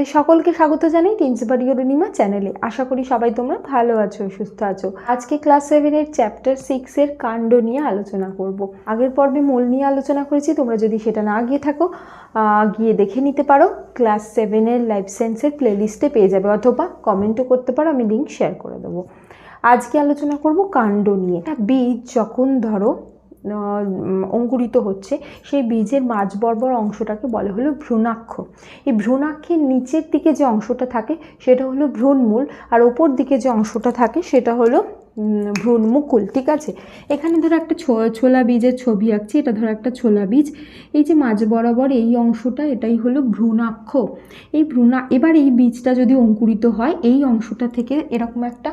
তোমাদের সকলকে স্বাগত জানাই টিনসবাড়ি অরুণিমা চ্যানেলে আশা করি সবাই তোমরা ভালো আছো, সুস্থ আছো। আজকে ক্লাস সেভেনের চ্যাপ্টার সিক্সের কাণ্ড নিয়ে আলোচনা করব। আগের পর্বে মূল নিয়ে আলোচনা করেছি, তোমরা যদি সেটা না গিয়ে থাকো গিয়ে দেখে নিতে পারো। ক্লাস সেভেনের লাইফ সায়েন্সের প্লেলিস্টে পেয়ে যাবে, অথবা কমেন্টও করতে পারো, আমি লিঙ্ক শেয়ার করে দেবো। আজকে আলোচনা করব কাণ্ড নিয়ে। বীজ যখন ধরো অঙ্কুরিত হচ্ছে, সেই বীজের মাঝ বরবর অংশটাকে বলা হলো ভ্রূণাক্ষ। এই ভ্রূণাক্ষের নিচের দিকে যে অংশটা থাকে, সেটা হলো ভ্রূণমূল, আর ওপর দিকে যে অংশটা থাকে, সেটা হলো উম, ভ্রূণমুকুল ঠিক আছে? এখানে ধরো একটা ছোলা বীজের ছবি আঁকছি এটা ধরো একটা ছোলা বীজ। এই যে মাঝ বরাবর এই অংশটা এটাই হলো ভ্রূণাক্ষ। এই ভ্রূণা এবার এই বীজটা যদি অঙ্কুরিত হয় এই অংশটা থেকে এরকম একটা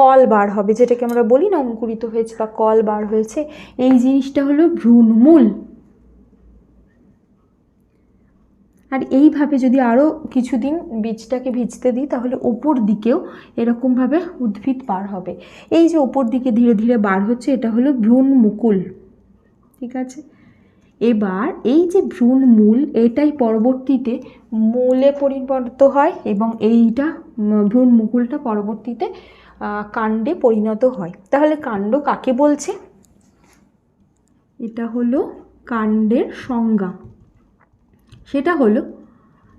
কল বার হবে যেটাকে আমরা বলি না অঙ্কুরিত হয়েছে বা কল বার হয়েছে। এই জিনিসটা হলো ভ্রূণমূল। আর এইভাবে যদি আরও কিছুদিন বীজটাকে ভিজতে দিই, তাহলে ওপর দিকেও এরকমভাবে উদ্ভিদ বার হবে। এই যে ওপর দিকে ধীরে ধীরে বার হচ্ছে, এটা হলো ভ্রূণ মুকুল। ঠিক আছে? এবার এই যে ভ্রূণ মূল, এটাই পরবর্তীতে মূলে পরিণত হয় এবং এইটা ভ্রূণ মুকুলটা পরবর্তীতে কাণ্ডে পরিণত হয়। তাহলে কাণ্ড কাকে বলছে? এটা হলো কাণ্ডের সংজ্ঞা। সেটা হলো,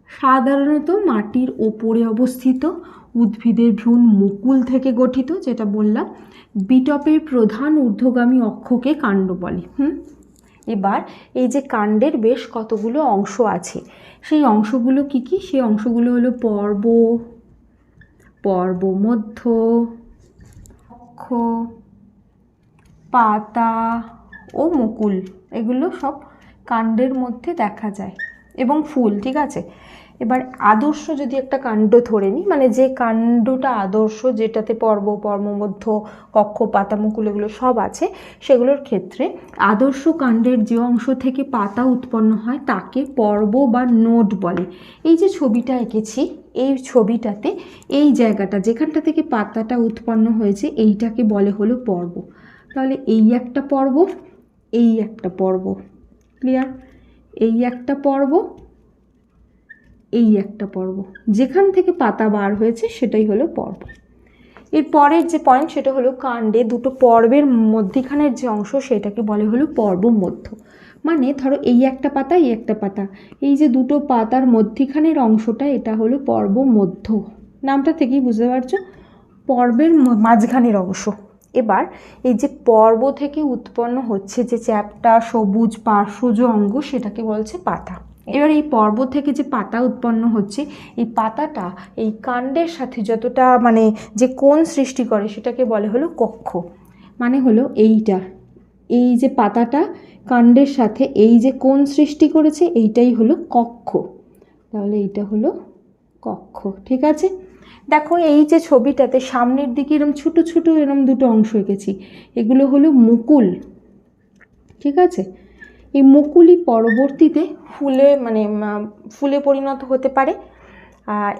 সাধারণত মাটির ওপরে অবস্থিত উদ্ভিদের ভ্রূণ মুকুল থেকে গঠিত, যেটা বললাম, বিটপের প্রধান ঊর্ধ্বগামী অক্ষকে কাণ্ড বলে, হুম? এবার এই যে কাণ্ডের বেশ কতগুলো অংশ আছে, সেই অংশগুলো কি কি? সেই অংশগুলো হলো পর্ব, পর্বমধ্য, অক্ষ, পাতা ও মুকুল। এগুলো সব কাণ্ডের মধ্যে দেখা যায়। এবং ফুল, ঠিক আছে? এবার আদর্শ যদি একটা কাণ্ড ধরে নিই মানে যে কাণ্ডটা আদর্শ, যেটাতে পর্ব, পর্মমধ্য, কক্ষ পাতা মুকুল এগুলো সব আছে, সেগুলোর ক্ষেত্রে আদর্শ কাণ্ডের যে অংশ থেকে পাতা উৎপন্ন হয়, তাকে পর্ব বা নোট বলে। এই যে ছবিটা এঁকেছি, এই ছবিটাতে এই জায়গাটা, যেখানটা থেকে পাতাটা উৎপন্ন হয়েছে, এইটাকে বলে হলো পর্ব। তাহলে এই একটা পর্ব, এই একটা পর্ব ক্লিয়ার এই একটা পর্ব, এই একটা পর্ব। যেখান থেকে পাতা বার হয়েছে সেটাই হলো পর্ব। এর পরের যে পয়েন্ট সেটা হলো কাণ্ডে। দুটো পর্বের মধ্যিখানের যে অংশ সেটাকে বলে হলো পর্ব মধ্য। মানে ধরো এই একটা পাতা, এই একটা পাতা। এই যে দুটো পাতার মধ্যিখানের অংশটা, এটা হলো পর্ব মধ্য। নামটা থেকেই বুঝতে পারছ? পর্বের মাঝখানের অংশ। এবার এই যে পর্ব থেকে উৎপন্ন হচ্ছে যে চ্যাপটা, সবুজ পার্শ্বজ অঙ্গ, সেটাকে বলছে পাতা। এবার এই পর্ব থেকে যে পাতা উৎপন্ন হচ্ছে, এই পাতাটা এই কাণ্ডের সাথে যতটা মানে যে কোন সৃষ্টি করে, সেটাকে বলে হলো কক্ষ। মানে হলো এইটা। এই যে পাতাটা কাণ্ডের সাথে এই যে কোন সৃষ্টি করেছে, এইটাই হলো কক্ষ। তাহলে এইটা হলো কক্ষ। ঠিক আছে? দেখো, এই যে ছবিটাতে সামনের দিকে এরম ছোটো ছোটো এরম দুটো অংশ এঁকেছি, এগুলো হলো মুকুল, ঠিক আছে? এই মুকুলই পরবর্তীতে ফুলে মানে ফুলে পরিণত হতে পারে।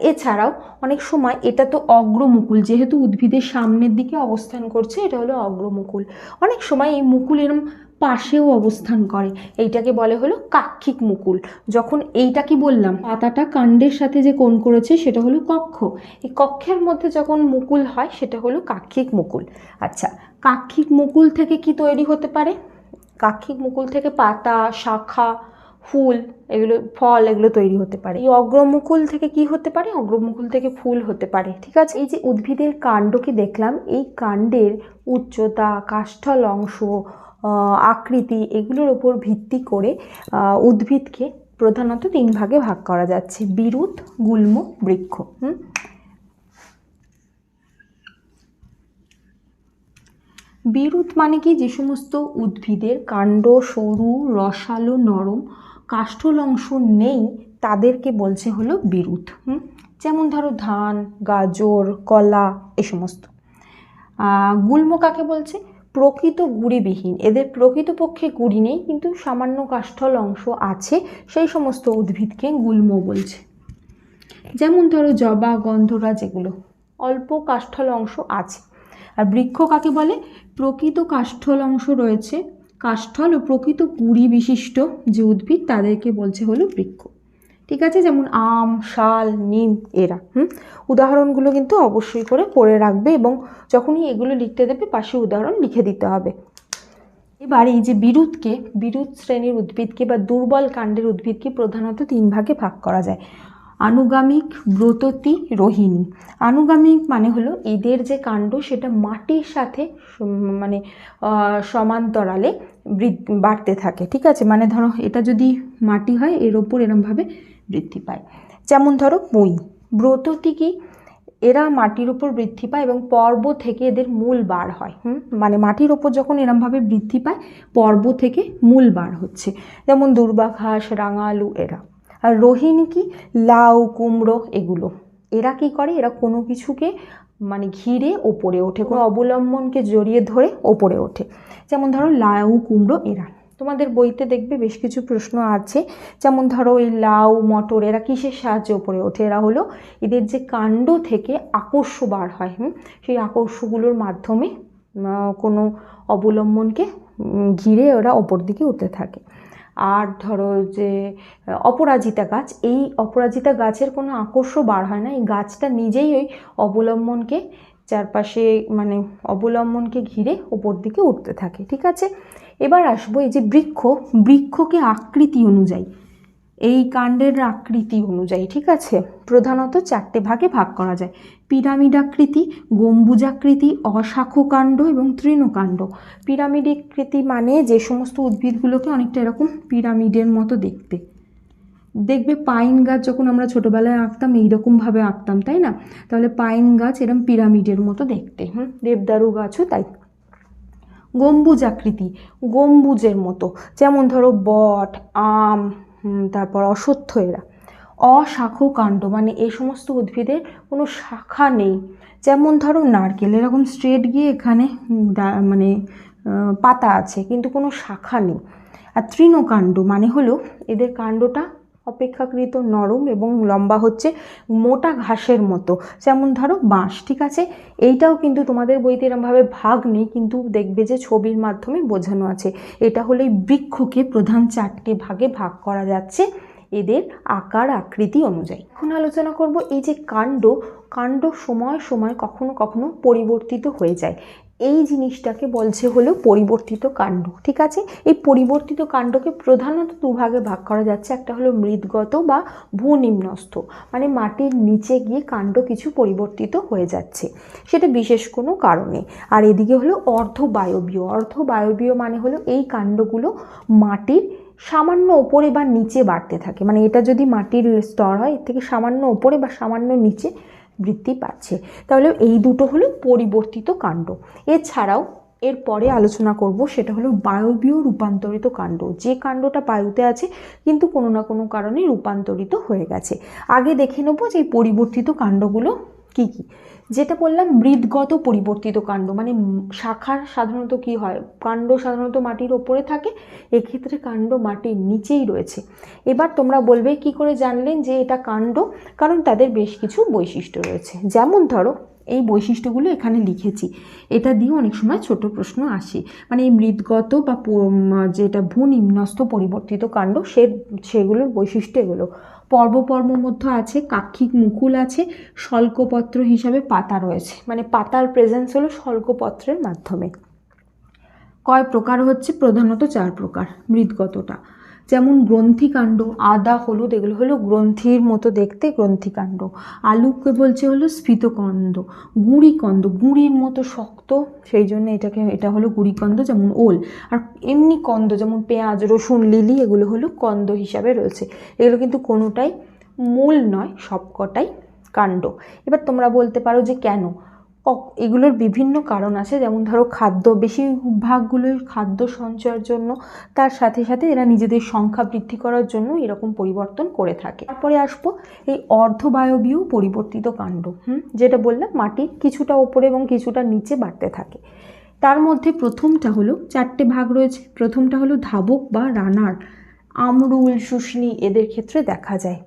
এছাড়াও অনেক সময় এটা তো অগ্রমুকুল, যেহেতু উদ্ভিদের সামনের দিকে অবস্থান করছে, এটা হলো অগ্রমুকুল। অনেক সময় এই মুকুল এরম পাশেও অবস্থান করে। এইটাকে বলে হলো কাক্ষিক মুকুল। যখন এইটা কি বললাম, পাতাটা কাণ্ডের সাথে যে কোণ করেছে সেটা হলো কক্ষ। এই কক্ষের মধ্যে যখন মুকুল হয়, সেটা হলো কাক্ষিক মুকুল। আচ্ছা কাক্ষিক মুকুল থেকে কি তৈরি হতে পারে? কাক্ষিক মুকুল থেকে পাতা, শাখা, ফুল, এগুলো, ফল, এগুলো তৈরি হতে পারে। এই অগ্রমুকুল থেকে কি হতে পারে? অগ্রমুকুল থেকে ফুল হতে পারে। ঠিক আছে, এই যে উদ্ভিদের কাণ্ডকে দেখলাম, এই কাণ্ডের উচ্চতা, কাষ্ঠল অংশ আকৃতি এগুলোর ওপর ভিত্তি করে উদ্ভিদকে প্রধানত তিন ভাগে ভাগ করা যাচ্ছে বিরুৎ গুল্ম, বৃক্ষ বিরুৎ মানে কি? যে সমস্ত উদ্ভিদের কাণ্ড, সরু, রসালো, নরম, কাষ্ঠল অংশ নেই, তাদেরকে বলছে হলো বিরুৎ যেমন ধরো ধান, গাজর, কলা, এ সমস্ত। গুল্ম কাকে বলছে? প্রকৃত গুড়িবিহীন। এদের প্রকৃতপক্ষে গুড়ি নেই, কিন্তু সামান্য কাষ্ঠল অংশ আছে, সেই সমস্ত উদ্ভিদকে গুল্ম বলছে। যেমন ধরো জবা গন্ধরাজ এগুলো অল্প কাষ্ঠল অংশ আছে। আর বৃক্ষ কাকে বলে? প্রকৃত কাষ্ঠল অংশ রয়েছে। কাষ্ঠল ও প্রকৃত কুড়ি বিশিষ্ট যে উদ্ভিদ, তাদেরকে বলছে হলো বৃক্ষ। ঠিক আছে? যেমন আম, শাল, নিম, এরা, হুম? উদাহরণগুলো কিন্তু অবশ্যই করে পড়ে রাখবে এবং যখনই এগুলো লিখতে দেবে, পাশে উদাহরণ লিখে দিতে হবে। এবার এই যে বিরুৎকে বিরুৎ শ্রেণির উদ্ভিদকে বা দুর্বল কাণ্ডের উদ্ভিদকে প্রধানত তিন ভাগে ভাগ করা যায়। আনুগামিক, ব্রততি, রোহিণী। আনুগামিক মানে হলো এদের যে কাণ্ড, সেটা মাটির সাথে মানে সমান্তরালে বাড়তে থাকে, ঠিক আছে? মানে ধরো এটা যদি মাটি হয়, এর ওপর এরমভাবে বৃদ্ধি পায়। যেমন ধরো পুঁই ব্রততি কি এরা মাটির ওপর বৃদ্ধি পায় এবং পর্ব থেকে এদের মূল বার হয় মানে মাটির ওপর যখন এরমভাবে বৃদ্ধি পায়, পর্ব থেকে মূল বার হচ্ছে। যেমন দুর্বা ঘাস, রাঙা আলু, এরা। আর রোহিণী কি? লাউ, কুমড়ো, এগুলো। এরা কি করে? এরা কোনো কিছুকে মানে ঘিরে ওপরে ওঠে, কোনো অবলম্বনকে জড়িয়ে ধরে ওপরে ওঠে। যেমন ধরো লাউ, কুমড়ো, এরা। তোমাদের বইতে দেখবে বেশ কিছু প্রশ্ন আছে। যেমন ধরো এই লাউ, মটর, এরা কিসের সাহায্যে ওপরে ওঠে? এরা হলো এদের যে কাণ্ড থেকে আকর্ষ বার হয়, হুম? সেই আকর্ষগুলোর মাধ্যমে কোনো অবলম্বনকে ঘিরে ওরা ওপর দিকে উঠতে থাকে। আর ধরো যে, অপরাজিতা গাছ, এই অপরাজিতা গাছের কোনো আকর্ষ বার হয় না। এই গাছটা নিজেই ওই অবলম্বনকে চারপাশে মানে অবলম্বনকে ঘিরে ওপর দিকে উঠতে থাকে, ঠিক আছে? এবার আসব এই যে বৃক্ষ। বৃক্ষকে আকৃতি অনুযায়ী। এই কাণ্ডের আকৃতি অনুযায়ী, ঠিক আছে? প্রধানত চারটে ভাগে ভাগ করা যায়। পিরামিড আকৃতি গম্বুজাকৃতি, অশাখকাণ্ড এবং তৃণকাণ্ড। পিরামিড আকৃতি মানে যে সমস্ত উদ্ভিদগুলোকে অনেকটা এরকম পিরামিডের মতো দেখতে। দেখবে পাইন গাছ যখন আমরা ছোটোবেলায় আঁকতাম, এইরকমভাবে আঁকতাম, তাই না? তাহলে পাইন গাছ এরকম পিরামিডের মতো দেখতে, হুম? দেবদারু গাছও তাই। গম্বুজ আকৃতি গম্বুজের মতো। যেমন ধরো বট, আম তারপর অসত্য এরা। অশাখ কাণ্ড মানে এই সমস্ত উদ্ভিদের কোনো শাখা নেই। যেমন ধরো নারকেল, এরকম স্ট্রেট গিয়ে এখানে মানে পাতা আছে, কিন্তু কোনো শাখা নেই। আর তৃণকাণ্ড মানে হলো এদের কাণ্ডটা অপেক্ষাকৃত নরম এবং লম্বা হচ্ছে মোটা ঘাসের মতো। যেমন ধরো বাঁশ, ঠিক আছে? এইটাও কিন্তু তোমাদের বইতে এরমভাবে ভাগ নেই, কিন্তু দেখবে যে ছবির মাধ্যমে বোঝানো আছে। এটা হলো বৃক্ষকে প্রধান চারটে ভাগে ভাগ করা যাচ্ছে এদের আকার আকৃতি অনুযায়ী। এখন আলোচনা করব এই যে কাণ্ড কাণ্ড সময় সময় কখনো কখনো পরিবর্তিত হয়ে যায়। এই জিনিসটাকে বলছে হলো পরিবর্তিত কাণ্ড, ঠিক আছে? এই পরিবর্তিত কাণ্ডকে প্রধানত দুভাগে ভাগ করা যাচ্ছে, একটা হলো মৃদগত বা ভূনিম্নস্থ মানে মাটির নিচে গিয়ে কাণ্ড কিছু পরিবর্তিত হয়ে যাচ্ছে, সেটা বিশেষ কোনো কারণে। আর এদিকে হলো অর্ধবায়বীয় অর্ধবায়বীয় মানে হলো এই কাণ্ডগুলো মাটির সামান্য ওপরে বা নিচে বাড়তে থাকে মানে এটা যদি মাটির স্তর হয়, এর থেকে সামান্য ওপরে বা সামান্য নিচে বৃদ্ধি পাচ্ছে। তাহলে এই দুটো হলো পরিবর্তিত কাণ্ড। এছাড়াও এরপরে আলোচনা করব সেটা হলো বায়বীয় রূপান্তরিত কাণ্ড। যে কাণ্ডটা বায়ুতে আছে কিন্তু কোনো না কোনো কারণে রূপান্তরিত হয়ে গেছে। আগে দেখে নেব যে পরিবর্তিত কাণ্ডগুলো কি কি? যেটা বললাম, মৃদগত পরিবর্তিত কাণ্ড মানে শাখার সাধারণত কি হয়? কাণ্ড সাধারণত মাটির ওপরে থাকে, এক্ষেত্রে কাণ্ড মাটির নিচেই রয়েছে। এবার তোমরা বলবে কি করে জানলেন যে এটা কাণ্ড? কারণ তাদের বেশ কিছু বৈশিষ্ট্য রয়েছে। যেমন ধরো এই বৈশিষ্ট্যগুলো এখানে লিখেছি। এটা দিয়ে অনেক সময় ছোট প্রশ্ন আসে। মানে এই মৃদগত বা যেটা ভূ যেটা ভূনিম্নস্থ পরিবর্তিত কাণ্ড, সে, সেগুলোর বৈশিষ্ট্য এগুলো। পর্ব পর্ব মধ্যে আছে, কাক্ষিক মুকুল আছে শল্কপত্র হিসাবে পাতা রয়েছে। মানে পাতার প্রেজেন্স হলো শল্কপত্রের মাধ্যমে। কয় প্রকার হচ্ছে? প্রধানত চার প্রকার মৃদগতটা। যেমন গ্রন্থিকাণ্ড, আদা, হলুদ, এগুলো হলো গ্রন্থির মতো দেখতে গ্রন্থিকাণ্ড। আলুকে বলছে হলো স্ফীতকন্দ গুঁড়িকন্দ গুঁড়ির মতো শক্ত, সেই জন্য এটাকে, এটা হলো গুঁড়িকন্দ যেমন ওল। আর এমনি কন্দ যেমন পেঁয়াজ, রসুন, লিলি, এগুলো হলো কন্দ হিসাবে রয়েছে। এগুলো কিন্তু কোনোটাই মূল নয়, সবকটাই কাণ্ড। এবার তোমরা বলতে পারো যে কেন? এগুলোর বিভিন্ন কারণ আছে। যেমন ধরো খাদ্য, বেশিরভাগগুলোই খাদ্য সঞ্চয়ের জন্য। তার সাথে সাথে এরা নিজেদের সংখ্যা বৃদ্ধি করার জন্য এরকম পরিবর্তন করে থাকে। তারপরে আসব এই অর্ধবায়বীয় পরিবর্তিত কাণ্ড। হুম, যেটা বললাম মাটির কিছুটা ওপরে এবং কিছুটা নিচে বাড়তে থাকে। তার মধ্যে প্রথমটা হলো চারটে ভাগ রয়েছে। প্রথমটা হলো ধাবক বা রানার। আমরুল শুষ্নি এদের ক্ষেত্রে দেখা যায়।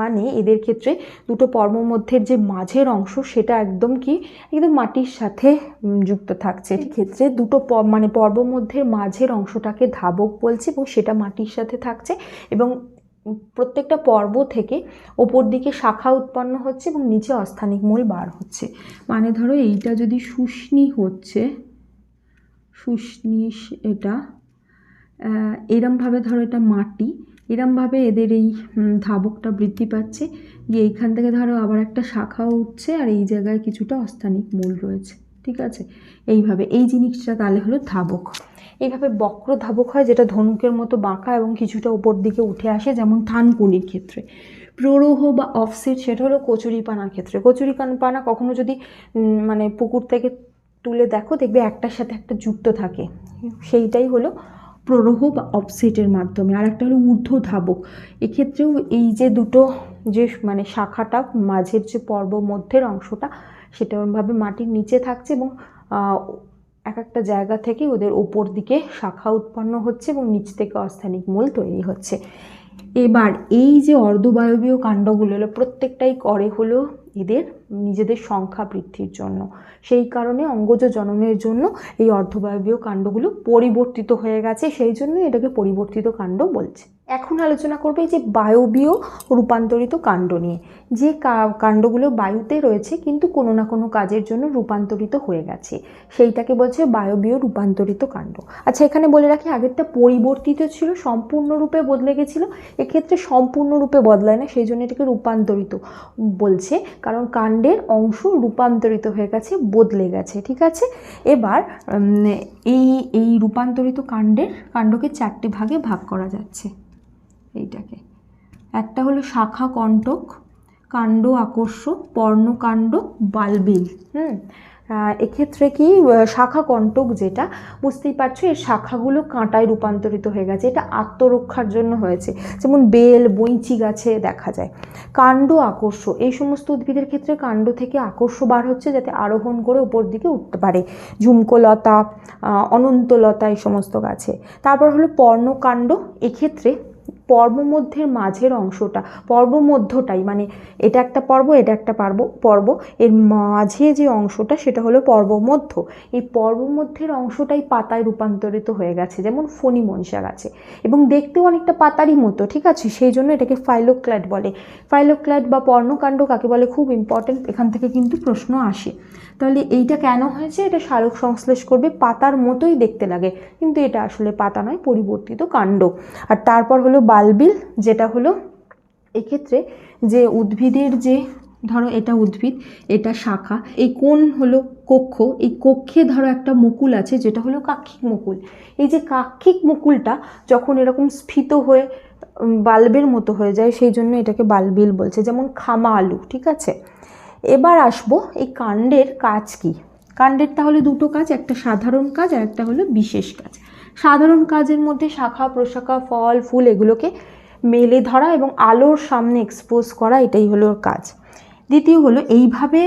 মানে এদের ক্ষেত্রে দুটো পর্ব মধ্যের যে মাঝের অংশ সেটা একদম কি, একদম মাটির সাথে যুক্ত থাকছে। ক্ষেত্রে দুটো মানে পর্ব মধ্যের মাঝের অংশটাকে ধাবক বলছে এবং সেটা মাটির সাথে থাকছে এবং প্রত্যেকটা পর্ব থেকে ওপর দিকে শাখা উৎপন্ন হচ্ছে এবং নিচে অস্থানিক মূল বার হচ্ছে। মানে ধরো এইটা যদি শুষ্নি হচ্ছে শুষ্নি এটা এরমভাবে ধরো এটা মাটি এরমভাবে এদের এই ধাবকটা বৃদ্ধি পাচ্ছে। গিয়ে এইখান থেকে ধরো আবার একটা শাখাও উঠছে আর এই জায়গায় কিছুটা অস্থানিক মূল রয়েছে, ঠিক আছে? এইভাবে, এই জিনিসটা তাহলে হলো ধাবক। এইভাবে বক্র ধাবক হয় যেটা ধনুকের মতো বাঁকা এবং কিছুটা উপর দিকে উঠে আসে, যেমন থানকুনির ক্ষেত্রে। প্ররোহ বা অফসেট সেটা হলো কচুরিপানার ক্ষেত্রে। কচুরিপানা কখনো যদি মানে পুকুর থেকে তুলে দেখো, দেখবে একটার সাথে একটা যুক্ত থাকে। সেইটাই হলো প্ররোহ বা অফসেটের মাধ্যমে। আর একটা হলো ঊর্ধ্ব ধাবক এক্ষেত্রেও এই যে দুটো যে মানে শাখাটা, মাঝের যে পর্ব মধ্যের অংশটা, সেটা ওরমভাবে মাটির নিচে থাকছে এবং এক একটা জায়গা থেকে ওদের ওপর দিকে শাখা উৎপন্ন হচ্ছে এবং নিচ থেকে অস্থানিক মূল তৈরি হচ্ছে। এবার এই যে অর্ধবায়বীয় কাণ্ডগুলো হলো, প্রত্যেকটাই করে হলো এদের নিজেদের সংখ্যা বৃদ্ধির জন্য। সেই কারণে অঙ্গজ জননের জন্য এই অর্ধবায়বীয় কাণ্ডগুলো পরিবর্তিত হয়ে গেছে। সেই জন্য এটাকে পরিবর্তিত কাণ্ড বলছে। এখন আলোচনা করবে যে বায়বীয় রূপান্তরিত কাণ্ড নিয়ে। যে কাণ্ডগুলো বায়ুতে রয়েছে কিন্তু কোনো না কোনো কাজের জন্য রূপান্তরিত হয়ে গেছে। সেইটাকে বলছে বায়বীয় রূপান্তরিত কাণ্ড। আচ্ছা এখানে বলে রাখি, আগেরটা পরিবর্তিত ছিল, সম্পূর্ণরূপে বদলে গেছিল। এক্ষেত্রে সম্পূর্ণরূপে বদলায় না, সেই জন্য এটাকে রূপান্তরিত বলছে। কারণ কাণ্ডের অংশ রূপান্তরিত হয়ে গেছে, বদলে গেছে, ঠিক আছে? এবার এই এই রূপান্তরিত কাণ্ডের কাণ্ডকে চারটি ভাগে ভাগ করা যাচ্ছে এইটাকে। একটা হলো শাখা কণ্টক, কাণ্ড আকর্ষ পর্ণকাণ্ড, বালবিল, হুম? এক্ষেত্রে কি শাখা কণ্টক যেটা, বুঝতেই পারছ, এর শাখাগুলো কাঁটায় রূপান্তরিত হয়ে গেছে। এটা আত্মরক্ষার জন্য হয়েছে। যেমন বেল বইচি গাছে দেখা যায়। কাণ্ড আকর্ষ, এই সমস্ত উদ্ভিদের ক্ষেত্রে কাণ্ড থেকে আকর্ষ বার হচ্ছে, যাতে আরোহণ করে উপর দিকে উঠতে পারে। ঝুমকোলতা অনন্তলতা, এই সমস্ত গাছে। তারপর হলো পর্ণকাণ্ড, এক্ষেত্রে পর্বমধ্যের মাঝের অংশটা, পর্বমধ্যটাই মানে এটা একটা পর্ব, এটা একটা পর্ব পর্ব, এর মাঝে যে অংশটা সেটা হলো পর্বমধ্য। এই পর্বমধ্যের অংশটাই পাতায় রূপান্তরিত হয়ে গেছে, যেমন ফণি মনসা গাছে এবং দেখতেও অনেকটা পাতারই মতো, ঠিক আছে? সেই জন্য এটাকে ফাইলোক্ল্যাড বলে। ফাইলোক্ল্যাড বা পর্ণকাণ্ড কাকে বলে? খুব ইম্পর্টেন্ট এখান থেকে কিন্তু প্রশ্ন আসে। তাহলে এইটা কেন হয়েছে? এটা সালোক সংশ্লেষ করবে, পাতার মতোই দেখতে লাগে। কিন্তু এটা আসলে পাতা নয়, পরিবর্তিত কাণ্ড। আর তারপর হলো বালবিল যেটা হলো এক্ষেত্রে যে উদ্ভিদের যে, ধরো এটা উদ্ভিদ, এটা শাখা, এই কোন হলো কক্ষ, এই কক্ষে ধরো একটা মুকুল আছে, যেটা হলো কাক্ষিক মুকুল। এই যে কাক্ষিক মুকুলটা যখন এরকম স্ফীত হয়ে বাল্বের মতো হয়ে যায়, সেই জন্য এটাকে বালবিল বলছে, যেমন খামা আলু, ঠিক আছে? এবার আসব এই কাণ্ডের কাজ কি? কাণ্ডের তাহলে দুটো কাজ, একটা সাধারণ কাজ আর একটা হলো বিশেষ কাজ। সাধারণ কাজের মধ্যে শাখা, প্রশাখা, ফল, ফুল এগুলোকে মেলে ধরা এবং আলোর সামনে এক্সপোজ করা এটাই হলো ওর কাজ। দ্বিতীয় হলো এইভাবে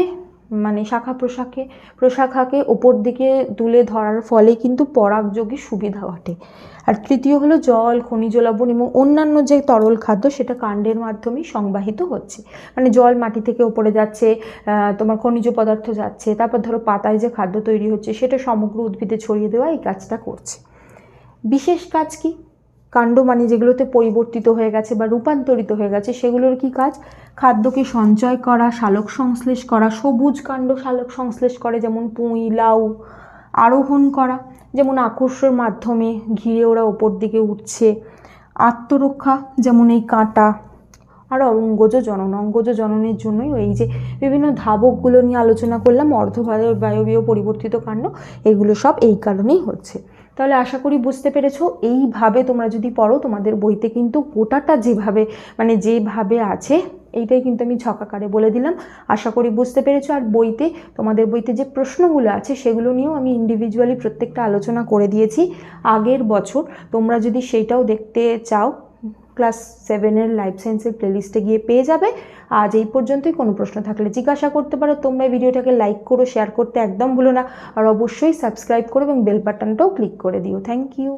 মানে শাখা, প্রশাখে, প্রশাখাকে ওপর দিকে তুলে ধরার ফলে কিন্তু পরাগযোগে সুবিধা ঘটে। আর তৃতীয় হলো জল, খনিজ লবণ এবং অন্যান্য যে তরল খাদ্য সেটা কাণ্ডের মাধ্যমেই সংবাহিত হচ্ছে। মানে জল মাটি থেকে ওপরে যাচ্ছে তোমার খনিজ পদার্থ যাচ্ছে, তারপর ধরো পাতায় যে খাদ্য তৈরি হচ্ছে সেটা সমগ্র উদ্ভিদে ছড়িয়ে দেওয়া এই কাজটা করছে। বিশেষ কাজ কি? কাণ্ড মানে যেগুলোতে পরিবর্তিত হয়ে গেছে বা রূপান্তরিত হয়ে গেছে, সেগুলোর কি কাজ? খাদ্যকে সঞ্চয় করা সালোক সংশ্লেষ করা, সবুজ কাণ্ড সালোক সংশ্লেষ করে, যেমন পুঁই, লাউ, আরোহণ করা, যেমন আকর্ষর মাধ্যমে ঘিরে ওরা ওপর দিকে উঠছে, আত্মরক্ষা, যেমন এই কাঁটা, আর অঙ্গজ জনন। অঙ্গজ জননের জন্যই এই যে বিভিন্ন ধাবকগুলো নিয়ে আলোচনা করলাম অর্ধবায়ু বায়বীয় পরিবর্তিত কাণ্ড, এগুলো সব এই কারণেই হচ্ছে। তাহলে আশা করি বুঝতে পেরেছ। এইভাবে তোমরা যদি পড়ো, তোমাদের বইতে কিন্তু গোটাটা যেভাবে মানে যেভাবে আছে, এইটাই কিন্তু আমি ছকাকারে বলে দিলাম। আশা করি বুঝতে পেরেছ। আর বইতে, তোমাদের বইতে যে প্রশ্নগুলো আছে, সেগুলো নিয়েও আমি ইন্ডিভিজুয়ালি প্রত্যেকটা আলোচনা করে দিয়েছি। আগের বছর তোমরা যদি সেইটাও দেখতে চাও ক্লাস সেভেনের লাইফ সায়েন্সের প্লেলিস্টে গিয়ে পেয়ে যাবে। আজ এই পর্যন্তই। কোনো প্রশ্ন থাকলে জিজ্ঞাসা করতে পারো। তোমরা ভিডিওটাকে লাইক করো শেয়ার করতে একদম ভুলো না। আর অবশ্যই সাবস্ক্রাইব করো এবং বেল বাটনটাও ক্লিক করে দিও। Thank you